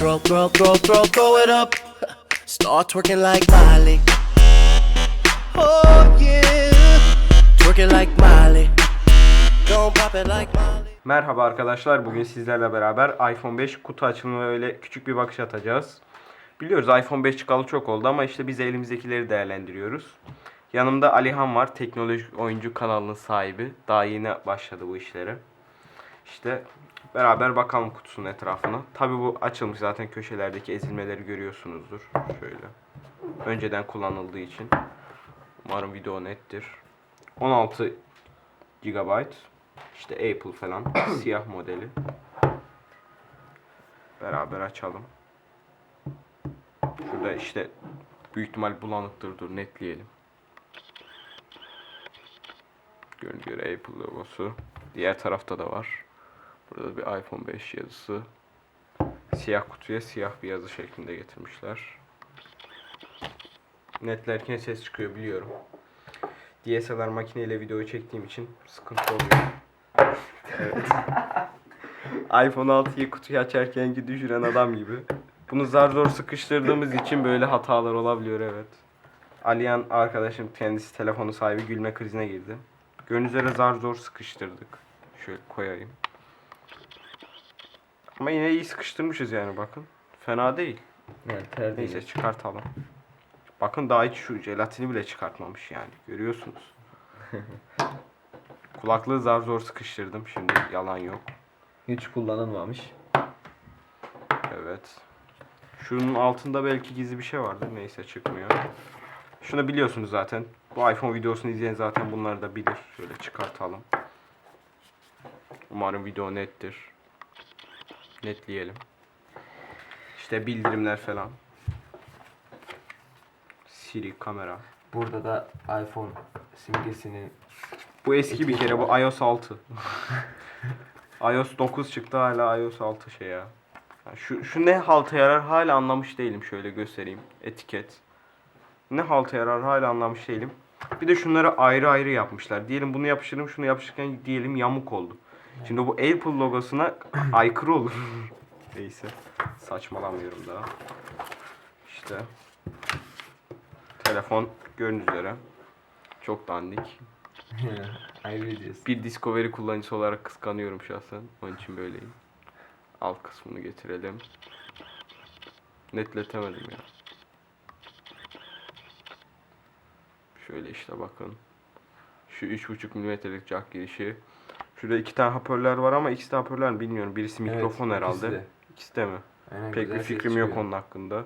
Throw, throw, throw, throw, throw it up. Start twerking like Miley. Oh yeah. Twerking like Miley. Don't pop it like Miley. Merhaba arkadaşlar. Bugün sizlerle beraber iPhone 5 kutu açılımı öyle küçük bir bakış atacağız. Biliyoruz iPhone 5 çıkalı çok oldu ama işte biz elimizdekileri değerlendiriyoruz. Yanımda Alihan var. Teknoloji oyuncu kanalının sahibi. Daha yeni başladı bu işlere. İşte beraber bakalım kutusunun etrafına. Tabi bu açılmış zaten köşelerdeki ezilmeleri görüyorsunuzdur. Şöyle. Önceden kullanıldığı için. Umarım video nettir. 16 GB. İşte Apple falan. Siyah modeli. Beraber açalım. Şurada işte büyük ihtimal bulanıktır. Dur netleyelim. Gördüğünüz göre Apple logosu. Diğer tarafta da var. Burada bir iPhone 5 yazısı. Siyah kutuya siyah bir yazı şeklinde getirmişler. Netlerken ses çıkıyor biliyorum. DSLR makineyle videoyu çektiğim için sıkıntı oluyor. Evet. iPhone 6'yı kutuyu açarkenki düşüren adam gibi. Bunu zar zor sıkıştırdığımız için böyle hatalar olabiliyor evet. Aliyan arkadaşım kendisi telefonu sahibi gülme krizine girdi. Gördüğünüz üzere zar zor sıkıştırdık. Şöyle koyayım. Ama yine iyi sıkıştırmışız yani bakın. Fena değil. Yani ter değil. Neyse çıkartalım. Bakın daha hiç şu jelatini bile çıkartmamış yani. Görüyorsunuz. Kulaklığı zar zor sıkıştırdım. Şimdi yalan yok. Hiç kullanılmamış. Evet. Şunun altında belki gizli bir şey vardır. Neyse çıkmıyor. Şunu biliyorsunuz zaten. Bu iPhone videosunu izleyen zaten bunları da bilir. Şöyle çıkartalım. Umarım video nettir. Netleyelim. İşte bildirimler falan. Siri, kamera. Burada da iPhone simgesinin Bu eski bir kere bu iOS 6. iOS 9 çıktı hala iOS 6 şey ya. Şu, şu ne halta yarar hala anlamış değilim şöyle göstereyim etiket. Ne halta yarar hala anlamış değilim. Bir de şunları ayrı ayrı yapmışlar. Diyelim bunu yapıştırdım şunu yapıştırırken diyelim yamuk oldu. Şimdi bu Apple logosuna aykırı olur. Neyse saçmalamıyorum daha. İşte telefon gördüğünüz üzere çok dandik. Bir Discovery kullanıcısı olarak kıskanıyorum şahsen. Onun için böyleyim. Alt kısmını getirelim. Netletemedim ya. Şöyle işte bakın. Şu 3.5 mm'lik jack girişi. Şurada iki tane hoparlör var ama ikisi de hoparlör mü bilmiyorum. Birisi Evet, mikrofon ikisi herhalde. de. İkisi de mi? Aynen, Pek bir ses fikrim yok çıkıyor. onun hakkında.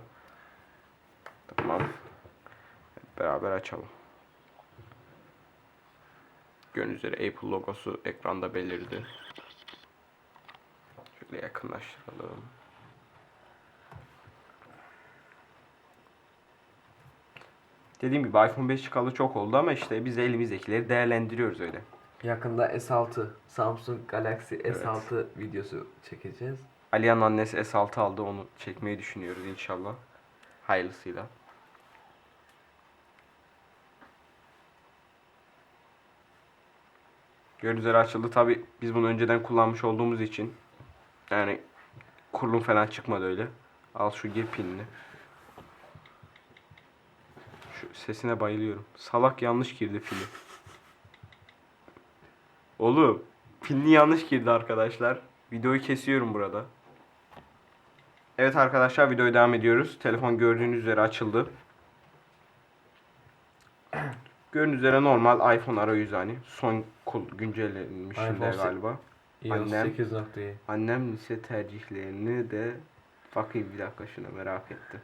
Tamam. Hep beraber açalım. Gördüğünüz üzere Apple logosu ekranda belirdi. Şöyle yakınlaştıralım. Dediğim gibi iPhone 5 çıkalı çok oldu ama işte biz elimizdekileri değerlendiriyoruz öyle. Yakında S6 Samsung Galaxy S6 videosu çekeceğiz. Aliyan annesi S6 aldı onu çekmeyi düşünüyoruz inşallah. Hayırlısıyla. Gördüğünüz açıldı. Tabi biz bunu önceden kullanmış olduğumuz için yani kurulum falan çıkmadı öyle. Al şu gir pinini. Şu sesine bayılıyorum. Salak yanlış girdi pili. Oğlum pilini yanlış girdi arkadaşlar. Videoyu kesiyorum burada. Evet arkadaşlar videoya devam ediyoruz. Telefon gördüğünüz üzere açıldı. Gördüğünüz üzere normal iPhone arayüzü hani. Son güncellenmiş galiba. Annem. 8.7. Annem lise tercihlerini de bakayım bir dakika şuna merak ettim.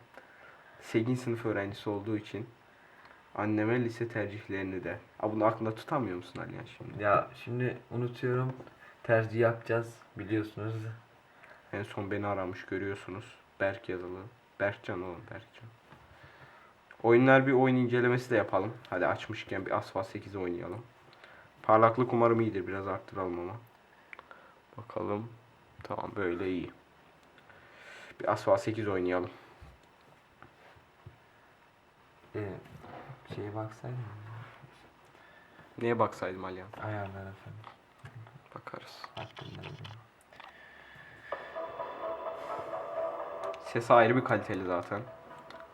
8. sınıf öğrencisi olduğu için anneme lise tercihlerini de. Aa, bunu aklında tutamıyor musun Aliyan şimdi? Ya şimdi unutuyorum. Tercih yapacağız biliyorsunuz. En son beni aramış görüyorsunuz. Berk yazılı. Berkcan oğlum Berkcan. Oyunlar bir oyun incelemesi de yapalım. Hadi açmışken bir Asphalt 8 oynayalım. Parlaklık umarım iyidir. Biraz arttıralım ama. Bakalım. Tamam böyle iyi. Bir Asphalt 8 oynayalım. Ee, şeye baksaydım. Neye baksaydım Aliyan? Ayarlar efendim. Bakarız. Hakkında bilmiyorum. Sesi ayrı bir kaliteli zaten.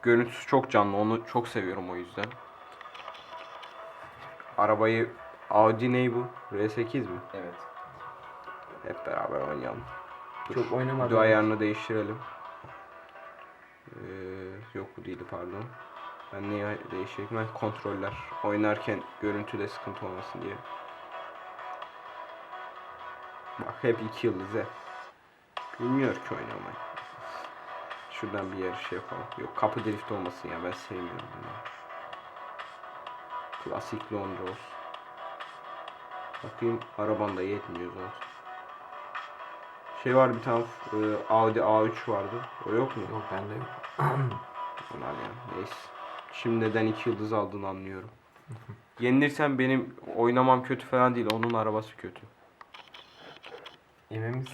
Görüntüsü çok canlı. Onu çok seviyorum o yüzden. Arabayı Audi ne bu? R8 mi? Evet. Hep beraber oynayalım. Çok oynamadım. Video ayarını değiştirelim. Ee, yok bu değildi pardon. Ben neyi değiştireyim? Ben kontroller. Oynarken görüntüde sıkıntı olmasın diye. Bak hep iki yıldız he. Bilmiyor ki oynamayı. Şuradan bir yarış şey yapalım. Yok kapı drift olmasın ya ben sevmiyorum bunu. Klasik Londra olsun. Bakayım araban da yetmiyor zaten. Şey var bir tane e, Audi A3 vardı. O yok mu? Yok bende yok. Ulan ya neyse. Şimdiden iki yıldız aldığını anlıyorum. Yenilirsen benim oynamam kötü falan değil. Onun arabası kötü. Misin?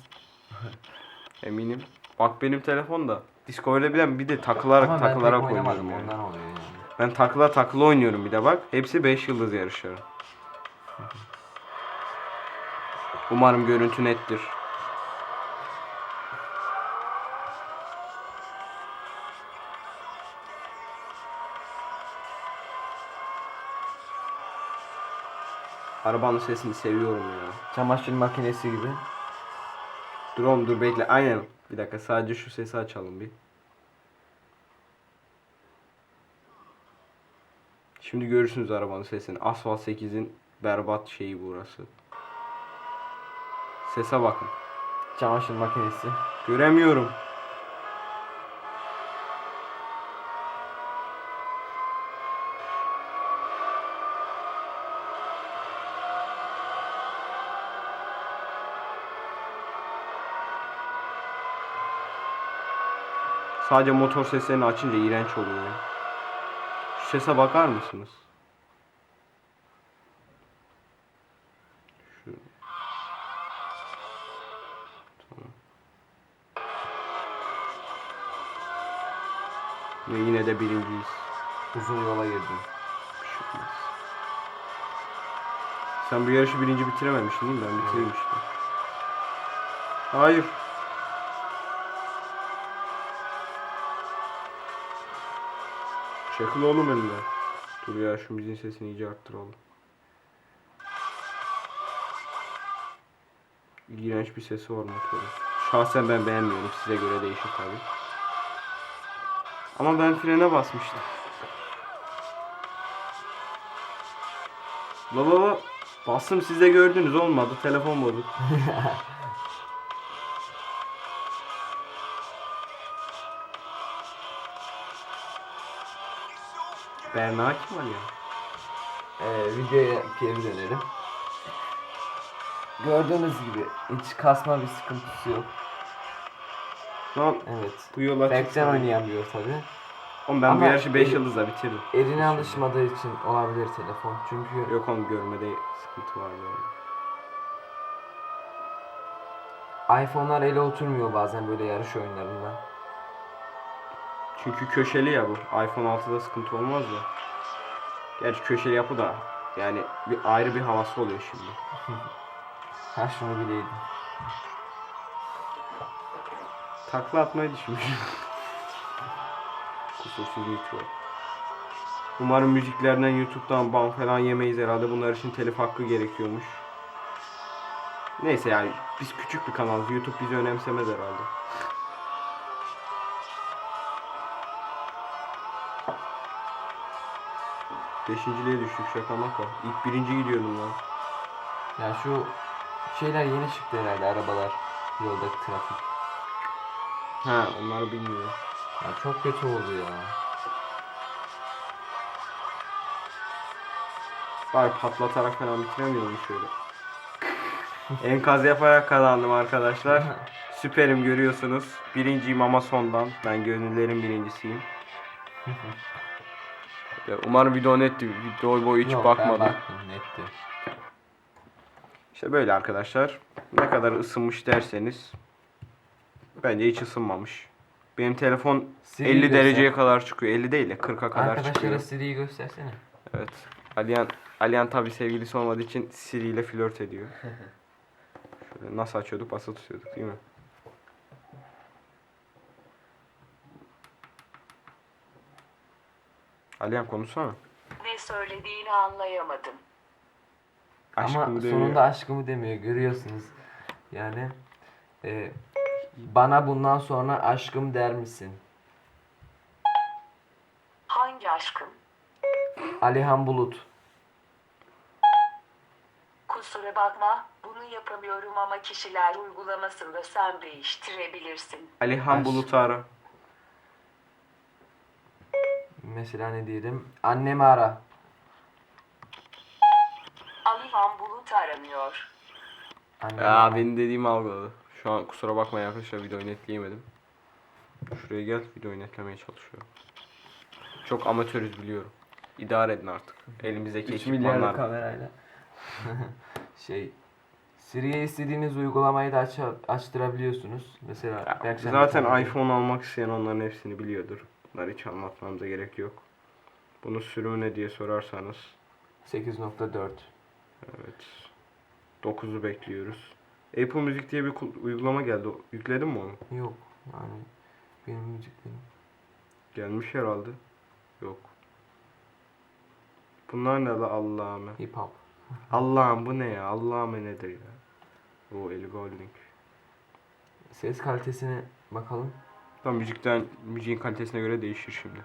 Eminim. Bak benim telefon da. Discord'da bilen bir de takılarak Ama ben pek takılarak oynamadım oynuyorum yani. ondan oluyor yani. Ben takıla takıla oynuyorum bir de bak. Hepsi 5 yıldız yarışları. Umarım görüntü nettir. Arabanın sesini seviyorum ya. Çamaşır makinesi gibi. Dur oğlum dur bekle. Aynen. Bir dakika sadece şu sesi açalım bir. Şimdi görürsünüz arabanın sesini. Asfalt 8'in berbat şeyi burası. Sese bakın. Çamaşır makinesi. Göremiyorum. Sadece motor seslerini açınca iğrenç oluyor. Şu sese bakar mısınız? Şu. Ve yine de birinciyiz. Uzun yola girdim. Bir şey. Sen bu yarışı birinci bitirememiştin değil mi? Ben bitirmiştim. Hayır. Çakıl oğlum önüne. Dur ya şu müziğin sesini iyice arttıralım. İğrenç bir sesi var motorun. Şahsen ben beğenmiyorum. Size göre değişir tabi. Ama ben frene basmıştım. La la la. Bastım gördünüz olmadı. Telefon bozuk. Berna kim ya? Ee, videoya geri dönelim. Gördüğünüz gibi hiç kasma bir sıkıntısı yok. Lan Evet. bu yola Berkcan oynayamıyor tabi. Oğlum ben bu Ama yarışı 5 eli- yıldızla bitirdim. Eline alışmadığı için olabilir telefon. Çünkü Yok oğlum görmede sıkıntı var böyle. iPhone'lar ele oturmuyor bazen böyle yarış oyunlarında. Çünkü köşeli ya bu. iPhone 6'da sıkıntı olmaz ya. Gerçi köşeli yapı da yani bir ayrı bir havası oluyor şimdi. Ha şunu bileydim. Takla atmayı düşünmüşüm. Kusursuz YouTube. Umarım müziklerden YouTube'dan ban falan yemeyiz herhalde. Bunlar için telif hakkı gerekiyormuş. Neyse yani biz küçük bir kanalız. YouTube bizi önemsemez herhalde. Beşinciliğe düştük şaka maka. İlk birinci gidiyordum lan. Ya şu şeyler yeni çıktı herhalde arabalar. Yoldaki trafik. Ha onları bilmiyorum. Ya çok kötü oldu ya. Var patlatarak falan bitiremiyorum şöyle. Enkaz yaparak kazandım arkadaşlar. Süperim görüyorsunuz. Birinciyim ama sondan. Ben gönüllerin birincisiyim. Ya Umarım video netti. Video boyu hiç Yok, ben bakmadım. baktım netti. İşte böyle arkadaşlar. Ne kadar ısınmış derseniz. Bence hiç ısınmamış. Benim telefon Siri 50 göster. dereceye kadar çıkıyor. 50 değil de 40'a kadar Arkadaşlara çıkıyor. Siri'yi göstersene. Evet. Aliyan, Aliyan tabi sevgilisi olmadığı için Siri ile flört ediyor. Şöyle nasıl açıyorduk? Basılı tutuyorduk değil mi? Alihan konuşsana. Ne söylediğini anlayamadım. Aşkımı Ama demiyor. sonunda aşkımı demiyor görüyorsunuz. Yani e, bana bundan sonra aşkım der misin? Hangi aşkım? Alihan Bulut. Kusura bakma, bunu yapamıyorum ama kişiler uygulamasında sen değiştirebilirsin. Alihan. Bulut'u ara. Mesela ne diyelim? Annemi ara. Alihan Bulut aramıyor. Annemi Ya ara. benim dediğimi algıladı. Şu an kusura bakmayın arkadaşlar videoyu netleyemedim. Şuraya gel videoyu netlemeye çalışıyorum. Çok amatörüz biliyorum. İdare edin artık. Elimizdeki 3 milyarlık ekipmanlar. kamerayla. şey Siri'ye istediğiniz uygulamayı da aç açtırabiliyorsunuz. Mesela Ya, zaten iPhone almak isteyen onların hepsini biliyordur. Bunları hiç anlatmamıza gerek yok. Bunun sürümü ne diye sorarsanız 8.4 evet 9'u bekliyoruz. Apple Music diye bir uygulama geldi. Yükledin mi onu? Yok yani benim müzik benim. Gelmiş herhalde. Yok. Bunlar ne la Allah'ım. Hip hop. Allah'ım bu ne ya? Allah'ım nedir ya? O Ellie Goulding. Ses kalitesine bakalım. Tam müzikten müziğin kalitesine göre değişir şimdi.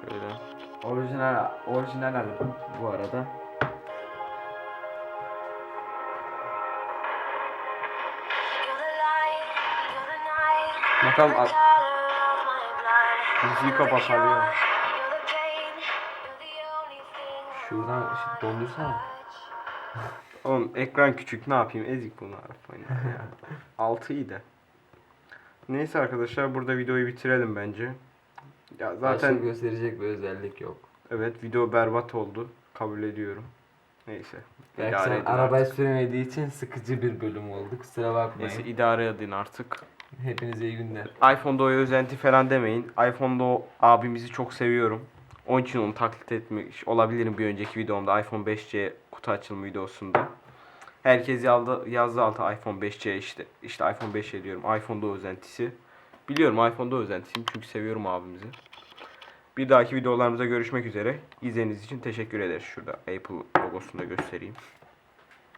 Şöyle. Orijinal orijinal albüm bu arada. Bakalım a- müziği kapat ya. Şuradan işte dondursana. Oğlum ekran küçük ne yapayım ezik bunu ya. 6 iyi de. Neyse arkadaşlar burada videoyu bitirelim bence. Ya Zaten zaten gösterecek bir özellik yok. evet video berbat oldu. Kabul ediyorum. Neyse. Belki sen edin arabayı artık. süremediği için sıkıcı bir bölüm oldu. Kusura bakmayın. Neyse idare edin artık. Hepinize iyi günler. iPhone'da o özenti falan demeyin. iPhone'da o abimizi çok seviyorum. Onun için onu taklit etmiş olabilirim bir önceki videomda iPhone 5C kutu açılımı videosunda. Herkes yazdı, yazdı altı iPhone 5C işte. İşte iPhone 5C diyorum. iPhone'da özentisi. Biliyorum iPhone'da özentisiyim çünkü seviyorum abimizi. Bir dahaki videolarımıza görüşmek üzere. İzlediğiniz için teşekkür ederiz. Şurada Apple logosunu da göstereyim.